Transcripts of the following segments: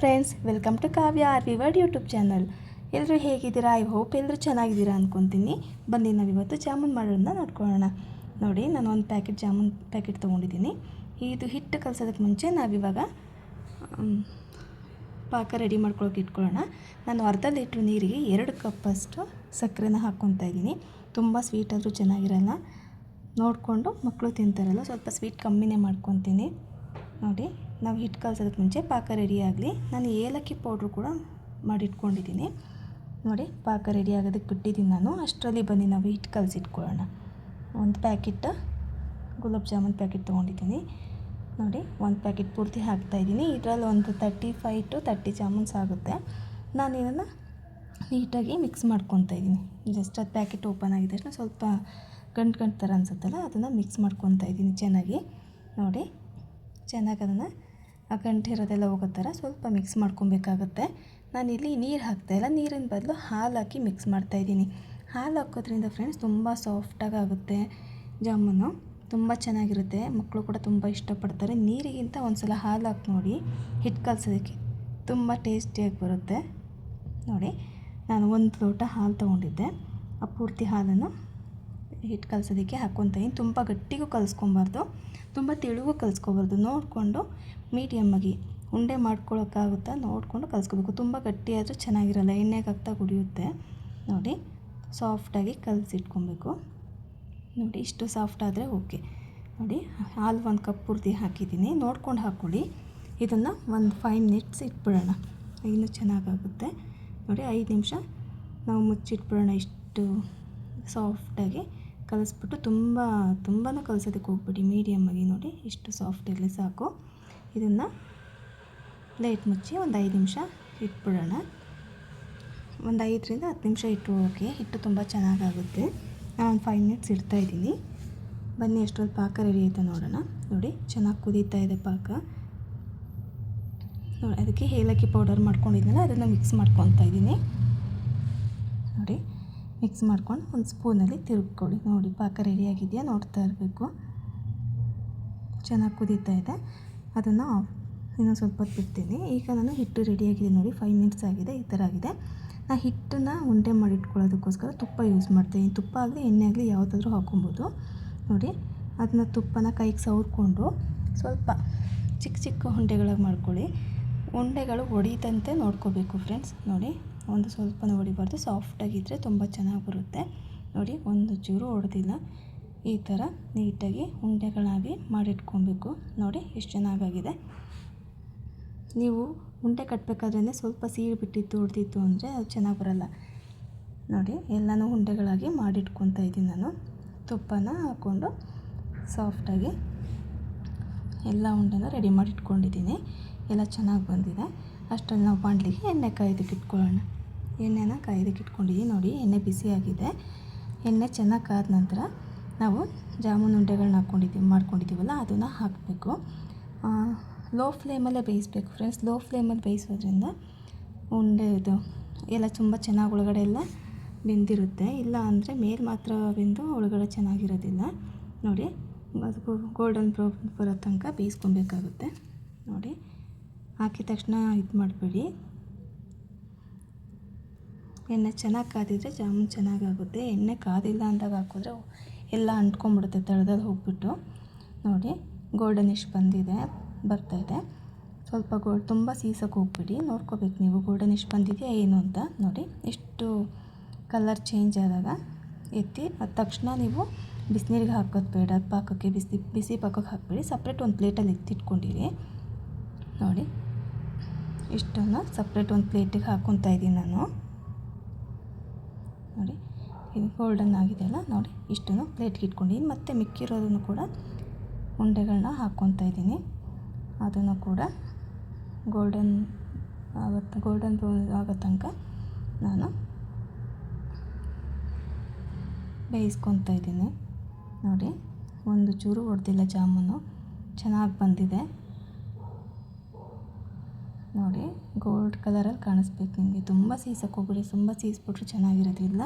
Friends, welcome to Kavya R V world YouTube channel. ಎಲ್ಲರೂ ಹೇಗಿದ್ದೀರಾ? I hope ಎಲ್ಲರೂ ಚೆನ್ನಾಗಿದ್ದೀರಾ ಅಂದ್ಕೊತೀನಿ ಬನ್ನಿ ನಾವು ಇವತ್ತು ಜಾಮೂನ್ ಮಾಡೋದನ್ನ ನೋಡ್ಕೊಳ್ಳೋಣ. ನೋಡಿ, ನಾನು ಒಂದು ಪ್ಯಾಕೆಟ್ ಜಾಮೂನ್ ಪ್ಯಾಕೆಟ್ ತೊಗೊಂಡಿದ್ದೀನಿ. ಇದು ಹಿಟ್ಟು ಕಲಸೋದಕ್ಕೆ ಮುಂಚೆ ನಾವಿವಾಗ ಪಾಕ ರೆಡಿ ಮಾಡ್ಕೊಳಕ್ಕೆ ಇಟ್ಕೊಳ್ಳೋಣ. ನಾನು ಅರ್ಧ ಲೀಟ್ರ್ ನೀರಿಗೆ ಎರಡು ಕಪ್ಪಷ್ಟು ಸಕ್ಕರೆನ ಹಾಕ್ಕೊತಾ ಇದ್ದೀನಿ. ತುಂಬ ಸ್ವೀಟ್ ಆದರೂ ಚೆನ್ನಾಗಿರಲ್ಲ. ನೋಡಿಕೊಂಡು ಮಕ್ಕಳು ತಿಂತಾರಲ್ಲ, ಸ್ವಲ್ಪ ಸ್ವೀಟ್ ಕಮ್ಮಿನೇ ಮಾಡ್ಕೊತೀನಿ. ನೋಡಿ. ನಾವು ಹಿಟ್ಟು ಕಲಸೋದಕ್ಕೆ ಮುಂಚೆ ಪಾಕ ರೆಡಿ ಆಗಲಿ. ನಾನು ಏಲಕ್ಕಿ ಪೌಡ್ರು ಕೂಡ ಮಾಡಿಟ್ಕೊಂಡಿದ್ದೀನಿ. ನೋಡಿ, ಪಾಕ ರೆಡಿ ಆಗೋದಕ್ಕೆ ಬಿಟ್ಟಿದ್ದೀನಿ ನಾನು. ಅಷ್ಟರಲ್ಲಿ ಬನ್ನಿ, ನಾವು ಹಿಟ್ಟು ಕಲಸಿಟ್ಕೊಳ್ಳೋಣ ಒಂದು ಪ್ಯಾಕೆಟ್ ಗುಲಾಬ್ ಜಾಮೂನ್ ಪ್ಯಾಕೆಟ್ ತೊಗೊಂಡಿದ್ದೀನಿ. ನೋಡಿ, ಒಂದು ಪ್ಯಾಕೆಟ್ ಪೂರ್ತಿ ಹಾಕ್ತಾಯಿದ್ದೀನಿ ಇದರಲ್ಲಿ ಒಂದು thirty five to thirty jamuns ಆಗುತ್ತೆ. ನಾನು ಇದನ್ನು ನೀಟಾಗಿ ಮಿಕ್ಸ್ ಮಾಡ್ಕೊತಾ ಇದ್ದೀನಿ. ಜಸ್ಟ್ ಅದು ಪ್ಯಾಕೆಟ್ ಓಪನ್ ಆಗಿದೆ ತಕ್ಷಣ ಸ್ವಲ್ಪ ಗಂಟು ಗಂಟು ಥರ ಅನಿಸುತ್ತಲ್ಲ, ಅದನ್ನು ಮಿಕ್ಸ್ ಮಾಡ್ಕೊತಾ ಇದ್ದೀನಿ ಚೆನ್ನಾಗಿ. ನೋಡಿ, ಚೆನ್ನಾಗಿ ಅದನ್ನು ಆ ಗಂಟೆ ಇರೋದೆಲ್ಲ ಹೋಗೋ ಥರ ಸ್ವಲ್ಪ ಮಿಕ್ಸ್ ಮಾಡ್ಕೊಬೇಕಾಗತ್ತೆ. ನಾನಿಲ್ಲಿ ನೀರು ಹಾಕ್ತಾಯಿಲ್ಲ ನೀರಿನ ಬದಲು ಹಾಲು ಹಾಕಿ ಮಿಕ್ಸ್ ಮಾಡ್ತಾಯಿದ್ದೀನಿ ಹಾಲು ಹಾಕೋದ್ರಿಂದ ಫ್ರೆಂಡ್ಸ್ ತುಂಬ ಸಾಫ್ಟಾಗಿ ಆಗುತ್ತೆ. ಜಾಮೂನು ತುಂಬ ಚೆನ್ನಾಗಿರುತ್ತೆ. ಮಕ್ಕಳು ಕೂಡ ತುಂಬ ಇಷ್ಟಪಡ್ತಾರೆ. ನೀರಿಗಿಂತ ಒಂದು ಸಲ ಹಾಲು ಹಾಕಿ ನೋಡಿ ಹಿಟ್ಟು ಕಲಸೋದಕ್ಕೆ ತುಂಬ ಟೇಸ್ಟಿಯಾಗಿ ಬರುತ್ತೆ. ನೋಡಿ, ನಾನು ಒಂದು ಲೋಟ ಹಾಲು ತೊಗೊಂಡಿದ್ದೆ. ಆ ಪೂರ್ತಿ ಹಾಲನ್ನು ಹಿಟ್ಟು ಕಲಸೋದಕ್ಕೆ ಹಾಕ್ಕೊತೀನಿ ತುಂಬ ಗಟ್ಟಿಗೂ ಕಲಿಸ್ಕೊಬಾರ್ದು. ತುಂಬ ತೆಳುಗೂ ಕಲಿಸ್ಕೊಬಾರ್ದು. ನೋಡಿಕೊಂಡು ಮೀಡಿಯಮ್ಮಾಗಿ ಉಂಡೆ ಮಾಡ್ಕೊಳ್ಳೋಕ್ಕಾಗುತ್ತಾ ನೋಡಿಕೊಂಡು ಕಲಿಸ್ಕೋಬೇಕು. ತುಂಬ ಗಟ್ಟಿಯಾದರೂ ಚೆನ್ನಾಗಿರಲ್ಲ. ಎಣ್ಣೆಗೆ ಹಾಕ್ತಾ ಕುಡಿಯುತ್ತೆ. ನೋಡಿ, ಸಾಫ್ಟಾಗಿ ಕಲಸಿಟ್ಕೊಬೇಕು. ನೋಡಿ, ಇಷ್ಟು ಸಾಫ್ಟ್ ಆದರೆ ಓಕೆ. ನೋಡಿ, ಹಾಲು ಒಂದು ಕಪ್ ಪೂರ್ತಿ ಹಾಕಿದ್ದೀನಿ. ನೋಡ್ಕೊಂಡು ಹಾಕ್ಕೊಳ್ಳಿ. ಇದನ್ನು ಒಂದು ಫೈವ್ ಮಿನಿಟ್ಸ್ ಇಟ್ಬಿಡೋಣ. ಇನ್ನೂ ಚೆನ್ನಾಗಾಗುತ್ತೆ. ನೋಡಿ, ಐದು ನಿಮಿಷ ನಾವು ಮುಚ್ಚಿಟ್ಬಿಡೋಣ ಇಷ್ಟು ಸಾಫ್ಟಾಗಿ. ಕಲಿಸ್ಬಿಟ್ಟು ತುಂಬ ತುಂಬ ಕಲಿಸೋದಕ್ಕೆ ಹೋಗ್ಬಿಡಿ. ಮೀಡಿಯಮ್ಮಾಗಿ ನೋಡಿ, ಇಷ್ಟು ಸಾಫ್ಟ್ ಇರಲಿ ಸಾಕು. ಇದನ್ನು ಪ್ಲೇಟ್ ಮುಚ್ಚಿ ಒಂದು ಐದು ನಿಮಿಷ ಇಟ್ಬಿಡೋಣ. ಒಂದು ಐದರಿಂದ ಹತ್ತು ನಿಮಿಷ ಇಟ್ಟು ಓಕೆ ಹಿಟ್ಟು ತುಂಬ ಚೆನ್ನಾಗಾಗುತ್ತೆ. ನಾನು ಒಂದು ಫೈವ್ ಮಿನಿಟ್ಸ್ ಇಡ್ತಾಯಿದ್ದೀನಿ ಬನ್ನಿ, ಎಷ್ಟೊಂದು ಪಾಕ ರೆಡಿ ಆಯಿತಾ ನೋಡೋಣ. ನೋಡಿ, ಚೆನ್ನಾಗಿ ಕುದೀತಾ ಇದೆ ಪಾಕ. ನೋಡಿ, ಅದಕ್ಕೆ ಏಲಕ್ಕಿ ಪೌಡರ್ ಮಾಡ್ಕೊಂಡಿದ್ನಲ್ಲ, ಅದನ್ನು ಮಿಕ್ಸ್ ಮಾಡ್ಕೊತಾ ಇದ್ದೀನಿ. ನೋಡಿ. ಮಿಕ್ಸ್ ಮಾಡ್ಕೊಂಡು ಒಂದು ಸ್ಪೂನಲ್ಲಿ ತಿರುಗ್ಕೊಳ್ಳಿ. ನೋಡಿ, ಪಾಕ ರೆಡಿಯಾಗಿದೆಯಾ ನೋಡ್ತಾ ಇರಬೇಕು. ಚೆನ್ನಾಗಿ ಕುದೀತಾ ಇದೆ. ಅದನ್ನು ಇನ್ನೊಂದು ಸ್ವಲ್ಪ ಹೊತ್ತು ಬಿಡ್ತೀನಿ. ಈಗ ನಾನು ಹಿಟ್ಟು ರೆಡಿಯಾಗಿದೆ ನೋಡಿ, ಫೈವ್ ಮಿನಿಟ್ಸ್ ಆಗಿದೆ, ಈ ಥರ ಆಗಿದೆ. ನಾ ಹಿಟ್ಟನ್ನು ಉಂಡೆ ಮಾಡಿಟ್ಕೊಳ್ಳೋದಕ್ಕೋಸ್ಕರ ತುಪ್ಪ ಯೂಸ್ ಮಾಡ್ತೀನಿ. ತುಪ್ಪ ಆಗಲಿ, ಎಣ್ಣೆ ಆಗಲಿ, ಯಾವುದಾದ್ರೂ ಹಾಕೊಬೋದು ನೋಡಿ, ಅದನ್ನ ತುಪ್ಪನ ಕೈಗೆ ಸವರ್ಕೊಂಡು ಸ್ವಲ್ಪ ಚಿಕ್ಕ ಚಿಕ್ಕ ಉಂಡೆಗಳಾಗಿ ಮಾಡ್ಕೊಳ್ಳಿ. ಉಂಡೆಗಳು ಒಡೀತಂತೆ ನೋಡ್ಕೋಬೇಕು ಫ್ರೆಂಡ್ಸ್. ನೋಡಿ ಒಂದು ಸ್ವಲ್ಪನೂ ಹೊಡಿಬಾರ್ದು ಸಾಫ್ಟಾಗಿದ್ದರೆ ತುಂಬ ಚೆನ್ನಾಗಿ ಬರುತ್ತೆ. ನೋಡಿ, ಒಂದು ಚೂರು ಹೊಡೆದಿಲ್ಲ. ಈ ಥರ ನೀಟಾಗಿ ಉಂಡೆಗಳಾಗಿ ಮಾಡಿಟ್ಕೊಬೇಕು. ನೋಡಿ, ಎಷ್ಟು ಚೆನ್ನಾಗಾಗಿದೆ. ನೀವು ಉಂಡೆ ಕಟ್ಟಬೇಕಾದ್ರೆ ಸ್ವಲ್ಪ ಸೀಳು ಬಿಟ್ಟಿತ್ತು ಹೊಡೆದಿತ್ತು ಅಂದರೆ ಅದು ಚೆನ್ನಾಗಿ ಬರಲ್ಲ. ನೋಡಿ, ಎಲ್ಲನೂ ಉಂಡೆಗಳಾಗಿ ಮಾಡಿಟ್ಕೊತಾ ಇದ್ದೀನಿ ನಾನು. ತುಪ್ಪನ ಹಾಕ್ಕೊಂಡು ಸಾಫ್ಟಾಗಿ ಎಲ್ಲ ಉಂಡೆನ ರೆಡಿ ಮಾಡಿ ಇಟ್ಕೊಂಡಿದ್ದೀನಿ ಎಲ್ಲ ಚೆನ್ನಾಗಿ ಬಂದಿದೆ. ಅಷ್ಟರಲ್ಲಿ ನಾವು ಬಾಣಲಿಗೆ ಎಣ್ಣೆ ಕಾಯ್ದಕ್ಕೆ ಇಟ್ಕೊಳ್ಳೋಣ. ಎಣ್ಣೆನ ಕಾಯ್ದಕ್ಕೆ ಇಟ್ಕೊಂಡಿದ್ದೀವಿ ನೋಡಿ, ಎಣ್ಣೆ ಬಿಸಿಯಾಗಿದೆ ಎಣ್ಣೆ ಚೆನ್ನಾಗಿ ಕಾದ ನಂತರ ನಾವು ಜಾಮೂನ್ ಉಂಡೆಗಳನ್ನ ಹಾಕ್ಕೊಂಡಿದ್ದೀವಿ ಮಾಡ್ಕೊಂಡಿದ್ದೀವಲ್ಲ ಅದನ್ನು ಹಾಕಬೇಕು. ಲೋ ಫ್ಲೇಮಲ್ಲೇ ಬೇಯಿಸ್ಬೇಕು ಫ್ರೆಂಡ್ಸ್ ಲೋ ಫ್ಲೇಮಲ್ಲಿ ಬೇಯಿಸೋದ್ರಿಂದ ಉಂಡೆ ಇದು ಎಲ್ಲ ತುಂಬ ಚೆನ್ನಾಗಿ ಒಳಗಡೆ ಎಲ್ಲ ಬೆಂದಿರುತ್ತೆ. ಇಲ್ಲ ಅಂದರೆ ಮೇಲೆ ಮಾತ್ರ ಬೆಂದು ಒಳಗಡೆ ಚೆನ್ನಾಗಿರೋದಿಲ್ಲ. ನೋಡಿ, ಅದು ಗೋಲ್ಡನ್ ಬ್ರೌನ್ ಬರೋ ತನಕ ಬೇಯಿಸ್ಕೊಬೇಕಾಗುತ್ತೆ. ನೋಡಿ. ಹಾಕಿದ ತಕ್ಷಣ ಇದು ಮಾಡಬೇಡಿ. ಎಣ್ಣೆ ಚೆನ್ನಾಗಿ ಕಾದಿದ್ರೆ ಜಾಮೂನ್ ಚೆನ್ನಾಗಾಗುತ್ತೆ ಎಣ್ಣೆ ಕಾದಿಲ್ಲ ಅಂದಾಗ ಹಾಕಿದ್ರೆ ಎಲ್ಲ ಅಂಟ್ಕೊಂಡ್ಬಿಡುತ್ತೆ ತಳದಲ್ಲಿ ಹೋಗ್ಬಿಟ್ಟು. ನೋಡಿ ಗೋಲ್ಡನ್ ಇಷ್ಟು ಬಂದಿದೆ ಬರ್ತಾಯಿದೆ ಸ್ವಲ್ಪ ಗೋಲ್ಡ್ ತುಂಬ ಸೀಸಕ್ಕೆ ಹೋಗ್ಬಿಡಿ. ನೋಡ್ಕೋಬೇಕು ನೀವು ಗೋಲ್ಡನ್ ಇಷ್ಟು ಬಂದಿದೆಯಾ ಏನು ಅಂತ. ನೋಡಿ, ಎಷ್ಟು ಕಲರ್ ಚೇಂಜ್ ಆದಾಗ ಎತ್ತಿ, ಅದ ತಕ್ಷಣ ನೀವು ಬಿಸಿನೀರಿಗೆ ಹಾಕೋದು ಬೇಡ. ಪಾಕಕ್ಕೆ, ಬಿಸಿ ಬಿಸಿ ಪಾಕಕ್ಕೆ ಹಾಕಬೇಡಿ. ಸಪ್ರೇಟ್ ಒಂದು ಪ್ಲೇಟಲ್ಲಿ ಎತ್ತಿಟ್ಕೊಂಡಿರಿ. ನೋಡಿ ಇಷ್ಟನ್ನು ಸಪ್ರೇಟ್ ಒಂದು ಪ್ಲೇಟಿಗೆ ಹಾಕ್ಕೊತಾ ಇದ್ದೀನಿ ನಾನು. ನೋಡಿ, ಇದು ಗೋಲ್ಡನ್ ಆಗಿದೆಯಲ್ಲ ನೋಡಿ, ಇಷ್ಟನ್ನು ಪ್ಲೇಟ್ಗೆ ಇಟ್ಕೊಂಡಿದ್ದೀನಿ. ಮತ್ತು ಮಿಕ್ಕಿರೋದನ್ನು ಕೂಡ ಉಂಡೆಗಳನ್ನ ಹಾಕ್ಕೊತಾ ಇದ್ದೀನಿ. ಅದನ್ನು ಕೂಡ ಗೋಲ್ಡನ್ ಆಗುತ್ತೆ ಗೋಲ್ಡನ್ ಆಗೋ ತನಕ ನಾನು ಬೇಯಿಸ್ಕೊತಾ ಇದ್ದೀನಿ. ನೋಡಿ, ಒಂದು ಚೂರು ಹೊಡೆದಿಲ್ಲ ಜಾಮೂನು. ಚೆನ್ನಾಗಿ ಬಂದಿದೆ. ನೋಡಿ ಗೋಲ್ಡ್ ಕಲರಲ್ಲಿ ಕಾಣಿಸ್ಬೇಕು ನಿಮಗೆ. ತುಂಬ ಸೀಸಕ್ಕೆ ಹೋಗ್ಬಿಡಿ, ತುಂಬ ಸೀಸ್ಬಿಟ್ರೆ ಚೆನ್ನಾಗಿರೋದಿಲ್ಲ.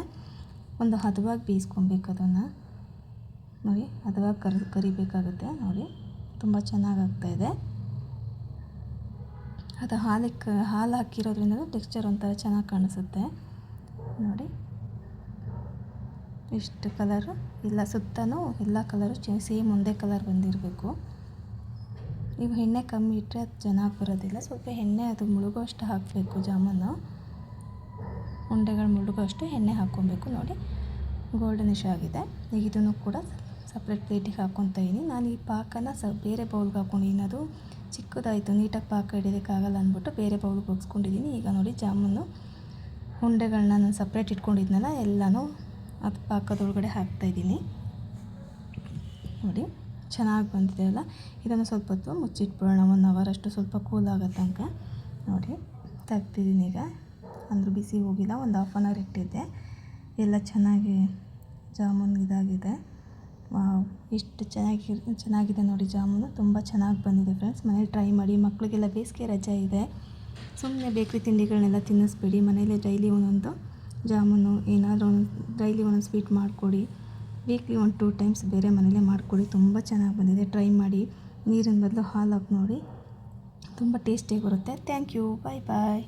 ಒಂದು ಹದವಾಗಿ ಬೇಯಿಸ್ಕೊಬೇಕು ಅದನ್ನು. ನೋಡಿ, ಹದವಾಗಿ ಕರಿ, ಕರಿಬೇಕಾಗುತ್ತೆ. ನೋಡಿ, ತುಂಬ ಚೆನ್ನಾಗಿ ಇದೆ. ಅದು ಹಾಲಿಗೆ ಹಾಲು ಹಾಕಿರೋದ್ರಿಂದ ಟೆಕ್ಸ್ಚರ್ ಒಂಥರ ಚೆನ್ನಾಗಿ ಕಾಣಿಸುತ್ತೆ. ನೋಡಿ ಇಷ್ಟು ಕಲರು ಇಲ್ಲ ಸುತ್ತಲೂ ಎಲ್ಲ ಕಲರು ಸೇಮ್ ಒಂದೇ ಕಲರ್ ಬಂದಿರಬೇಕು. ನೀವು ಎಣ್ಣೆ ಕಮ್ಮಿ ಇಟ್ಟರೆ ಅದು ಚೆನ್ನಾಗಿ ಬರೋದಿಲ್ಲ. ಸ್ವಲ್ಪ ಎಣ್ಣೆ ಅದು ಮುಳುಗೋಷ್ಟು ಹಾಕಬೇಕು ಜಾಮೂನು. ಉಂಡೆಗಳು ಮುಳುಗೋಷ್ಟು ಎಣ್ಣೆ ಹಾಕ್ಕೊಬೇಕು ನೋಡಿ. ಗೋಲ್ಡನಿಶ್ ಆಗಿದೆ. ಈಗ ಇದನ್ನು ಕೂಡ ಸಪ್ರೇಟ್ ಪ್ಲೇಟಿಗೆ ಹಾಕ್ಕೊತಾ ಇದ್ದೀನಿ ನಾನು ಈ ಪಾಕನ ಸ ಬೇರೆ ಬೌಲ್ಗೆ ಹಾಕ್ಕೊಂಡಿದ್ದೀನಿ ಅದು ಚಿಕ್ಕದಾಯಿತು, ನೀಟಾಗಿ ಪಾಕ ಹಿಡಿಯೋದಕ್ಕಾಗಲ್ಲ ಅಂದ್ಬಿಟ್ಟು ಬೇರೆ ಬೌಲ್ಗೆ ಬಗ್ಸ್ಕೊಂಡಿದ್ದೀನಿ ಈಗ ನೋಡಿ ಜಾಮೂನು ಉಂಡೆಗಳನ್ನ ನಾನು ಸಪ್ರೇಟ್ ಇಟ್ಕೊಂಡಿದ್ನಲ್ಲ, ಎಲ್ಲನೂ ಅದು ಪಾಕದೊಳಗಡೆ ಹಾಕ್ತಾಯಿದ್ದೀನಿ ನೋಡಿ. ಚೆನ್ನಾಗಿ ಬಂದಿದೆ ಅಲ್ಲ? ಇದನ್ನು ಸ್ವಲ್ಪ ಹೊತ್ತು ಮುಚ್ಚಿಟ್ಬಿಡೋಣ. ಒನ್ ಅವರ್ ಅಷ್ಟು ಸ್ವಲ್ಪ ಕೂಲ್ ಆಗೋ ತನಕ. ನೋಡಿ, ತೆಗ್ದಿದ್ದೀನಿ ಈಗ. ಅಂದರೆ ಬಿಸಿ ಹೋಗಿಲ್ಲ, ಒಂದು ಹಾಫ್ ಆನ್ ಅವರ್ ಇಟ್ಟಿದ್ದೆ. ಎಲ್ಲ ಚೆನ್ನಾಗಿ ಜಾಮೂನ್ ಇದಾಗಿದೆ. ಎಷ್ಟು ಚೆನ್ನಾಗಿ, ಚೆನ್ನಾಗಿದೆ ನೋಡಿ ಜಾಮೂನು. ತುಂಬ ಚೆನ್ನಾಗಿ ಬಂದಿದೆ ಫ್ರೆಂಡ್ಸ್ ಮನೇಲಿ ಟ್ರೈ ಮಾಡಿ. ಮಕ್ಕಳಿಗೆಲ್ಲ ಬೇಸಿಗೆ ರಜೆ ಇದೆ. ಸುಮ್ಮನೆ ಬೇಕ್ರಿ ತಿಂಡಿಗಳನ್ನೆಲ್ಲ ತಿನ್ನಿಸ್ಬೇಡಿ. ಮನೇಲಿ ಡೈಲಿ ಒಂದೊಂದು ಜಾಮೂನು ಏನಾದರೂ ಒಂದು ಡೈಲಿ ಒಂದೊಂದು ಸ್ವೀಟ್ ಮಾಡಿಕೊಡಿ. ವೀಕ್ಲಿ ಒಂದು ಟೂ ಟೈಮ್ಸ್ ಬೇರೆ ಮನೇಲೆ ಮಾಡಿಕೊಡಿ. ತುಂಬ ಚೆನ್ನಾಗಿ ಬಂದಿದೆ. ಟ್ರೈ ಮಾಡಿ. ನೀರಿನ ಬದಲು ಹಾಲು ಹಾಕಿ ನೋಡಿ ತುಂಬ ಟೇಸ್ಟಿಯಾಗಿ ಬರುತ್ತೆ. Thank you bye bye